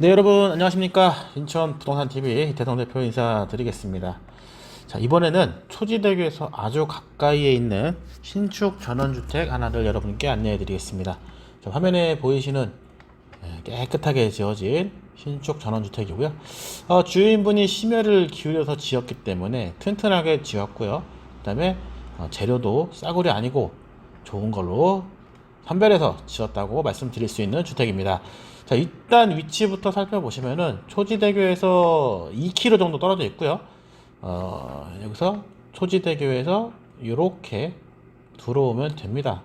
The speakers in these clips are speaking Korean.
네 여러분 안녕하십니까 인천 부동산 TV 대성 대표 인사드리겠습니다. 자 이번에는 초지대교에서 아주 가까이에 있는 신축 전원주택 하나를 여러분께 안내해드리겠습니다. 자, 화면에 보이시는 예, 깨끗하게 지어진 신축 전원주택이고요. 어, 주인분이 심혈을 기울여서 지었기 때문에 튼튼하게 지었고요. 그다음에 어, 재료도 싸구려 아니고 좋은 걸로 선별해서 지었다고 말씀드릴 수 있는 주택입니다. 자, 일단 위치부터 살펴보시면은 초지대교에서 2km 정도 떨어져 있고요. 어, 여기서 초지대교에서 이렇게 들어오면 됩니다.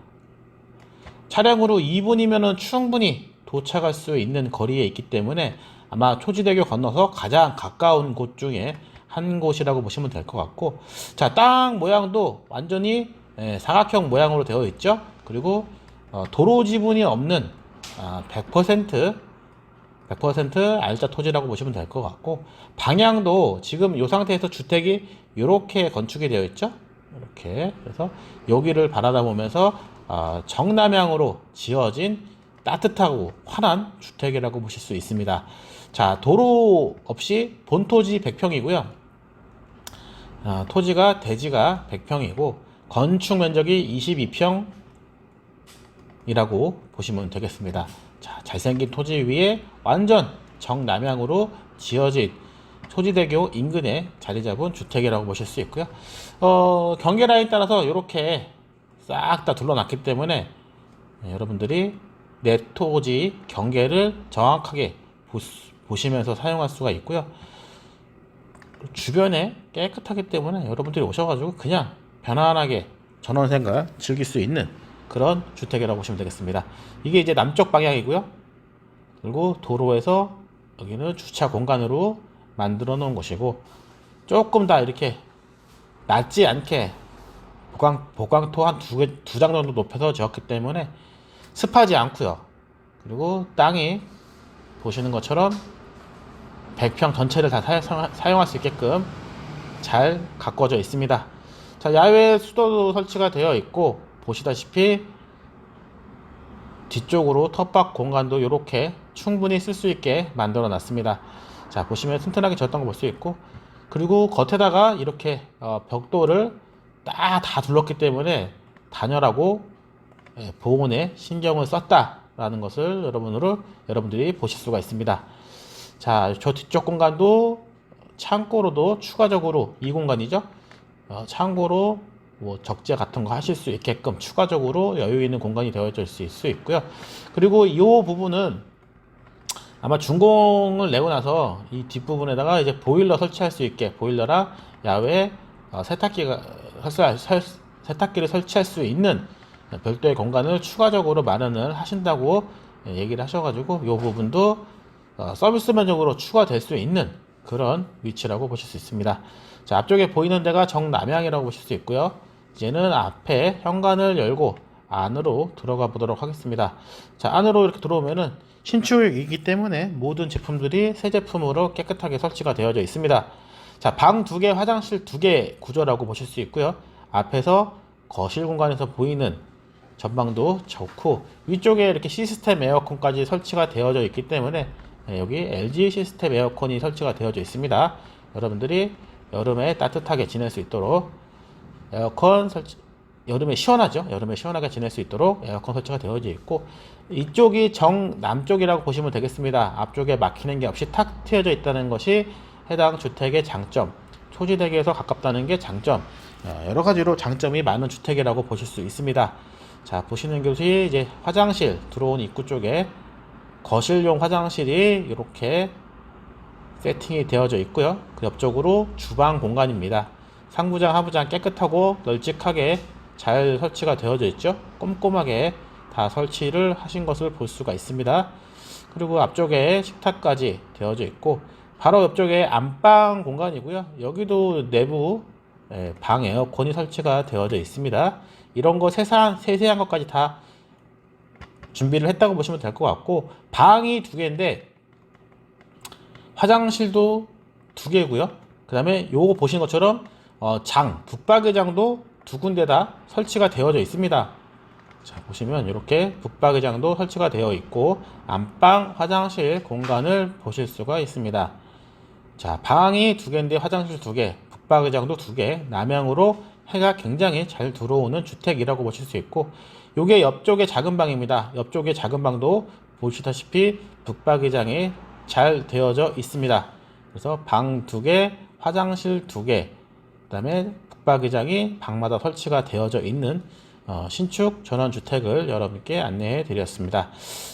차량으로 2분이면은 충분히 도착할 수 있는 거리에 있기 때문에 아마 초지대교 건너서 가장 가까운 곳 중에 한 곳이라고 보시면 될 것 같고 자, 땅 모양도 완전히 예, 사각형 모양으로 되어 있죠. 그리고 어, 도로 지분이 없는 아, 100% 100% 알짜 토지라고 보시면 될 것 같고 방향도 지금 이 상태에서 주택이 이렇게 건축이 되어 있죠. 이렇게 그래서 여기를 바라다 보면서 아, 정남향으로 지어진 따뜻하고 환한 주택이라고 보실 수 있습니다. 자 도로 없이 본토지 100평이고요. 아, 토지가 대지가 100평이고 건축 면적이 22평 이라고 보시면 되겠습니다. 자, 잘생긴 토지 위에 완전 정남향으로 지어진 소지대교 인근에 자리 잡은 주택이라고 보실 수 있고요. 어, 경계 라인 따라서 이렇게 싹 다 둘러놨기 때문에 네, 여러분들이 내 토지 경계를 정확하게 보, 보시면서 사용할 수가 있고요. 주변에 깨끗하기 때문에 여러분들이 오셔가지고 그냥 편안하게 전원 생활 즐길 수 있는 그런 주택이라고 보시면 되겠습니다. 이게 이제 남쪽 방향이고요. 그리고 도로에서 여기는 주차 공간으로 만들어 놓은 곳이고 조금 다 이렇게 낮지 않게 보강, 보강토 한두 개, 두장 정도 높여서 지었기 때문에 습하지 않고요. 그리고 땅이 보시는 것처럼 100평 전체를 다 사용, 사용할 수 있게끔 잘 가꿔져 있습니다. 자, 야외 수도도 설치가 되어 있고 보시다시피 뒤쪽으로 텃밭 공간도 이렇게 충분히 쓸 수 있게 만들어 놨습니다. 자 보시면 튼튼하게 졌던 거 볼 수 있고 그리고 겉에다가 이렇게 어, 벽돌을 딱다 둘렀기 때문에 단열하고 예, 보온에 신경을 썼다라는 것을 여러분으로 여러분들이 보실 수가 있습니다. 자, 저 뒤쪽 공간도 창고로도 추가적으로 이 공간이죠. 어, 창고로 뭐 적재 같은 거 하실 수 있게끔 추가적으로 여유 있는 공간이 되어질 수 있고요. 그리고 이 부분은 아마 준공을 내고 나서 이 뒷부분에다가 이제 보일러 설치할 수 있게 보일러랑 야외 어, 세탁기가 세탁기를 설치할 수 있는 별도의 공간을 추가적으로 마련을 하신다고 얘기를 하셔가지고 이 부분도 어, 서비스 면적으로 추가될 수 있는 그런 위치라고 보실 수 있습니다. 자, 앞쪽에 보이는 데가 정남향이라고 보실 수 있고요. 이제는 앞에 현관을 열고 안으로 들어가 보도록 하겠습니다. 자, 안으로 이렇게 들어오면은 신축이기 때문에 모든 제품들이 새 제품으로 깨끗하게 설치가 되어져 있습니다. 자, 방 두 개, 화장실 두 개 구조라고 보실 수 있고요. 앞에서 거실 공간에서 보이는 전망도 좋고 위쪽에 이렇게 시스템 에어컨까지 설치가 되어져 있기 때문에 네, 여기 LG 시스템 에어컨이 설치가 되어져 있습니다. 여러분들이 여름에 따뜻하게 지낼 수 있도록 에어컨 설치 여름에 시원하죠. 여름에 시원하게 지낼 수 있도록 에어컨 설치가 되어져 있고 이쪽이 정 남쪽이라고 보시면 되겠습니다. 앞쪽에 막히는 게 없이 탁 트여져 있다는 것이 해당 주택의 장점. 초지대교에서 가깝다는 게 장점. 어, 여러 가지로 장점이 많은 주택이라고 보실 수 있습니다. 자 보시는 곳이 이제 화장실 들어온 입구 쪽에 거실용 화장실이 이렇게 세팅이 되어져 있고요. 그 옆쪽으로 주방 공간입니다. 상부장, 하부장 깨끗하고 널찍하게 잘 설치가 되어져 있죠. 꼼꼼하게 다 설치를 하신 것을 볼 수가 있습니다. 그리고 앞쪽에 식탁까지 되어져 있고 바로 옆쪽에 안방 공간이고요. 여기도 내부 예, 방 에어컨이 설치가 되어져 있습니다. 이런 거 세세한, 세세한 것까지 다 준비를 했다고 보시면 될 것 같고 방이 두 개인데 화장실도 두 개고요. 그 다음에 요거 보시는 것처럼 어, 장, 붙박이장도 두 군데 다 설치가 되어져 있습니다. 자, 보시면 이렇게 북박이장도 설치가 되어 있고 안방 화장실 공간을 보실 수가 있습니다. 자, 방이 두 개인데 화장실 두 개, 북박이장도 두 개, 남향으로 해가 굉장히 잘 들어오는 주택이라고 보실 수 있고 요게 옆쪽에 작은 방입니다. 옆쪽에 작은 방도 보시다시피 북박이장이 잘 되어져 있습니다. 그래서 방 두 개, 화장실 두 개, 그다음에 북박이장이 방마다 설치가 되어져 있는 어, 신축 전원주택을 여러분께 안내해 드렸습니다.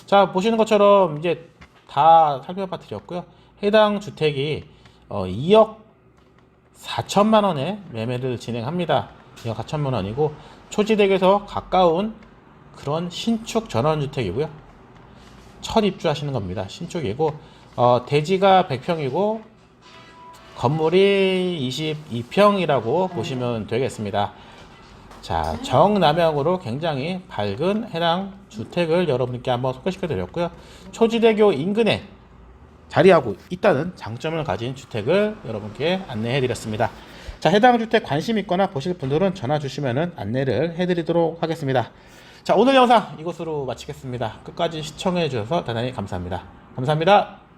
자 보시는 것처럼 이제 다 살펴봐 드렸고요. 해당 주택이 어, 2억 4천만 원에 매매를 진행합니다. 2억 4천만 원이고 초지대에서 가까운 그런 신축 전원주택이고요. 첫 입주하시는 겁니다. 신축이고 어, 대지가 100평이고 건물이 22평이라고 보시면 되겠습니다. 자, 정남향으로 굉장히 밝은 해당 주택을 여러분께 한번 소개시켜 드렸고요. 초지대교 인근에 자리하고 있다는 장점을 가진 주택을 여러분께 안내해 드렸습니다. 자, 해당 주택 관심 있거나 보실 분들은 전화 주시면 안내를 해 드리도록 하겠습니다. 자, 오늘 영상 이것으로 마치겠습니다. 끝까지 시청해 주셔서 대단히 감사합니다. 감사합니다.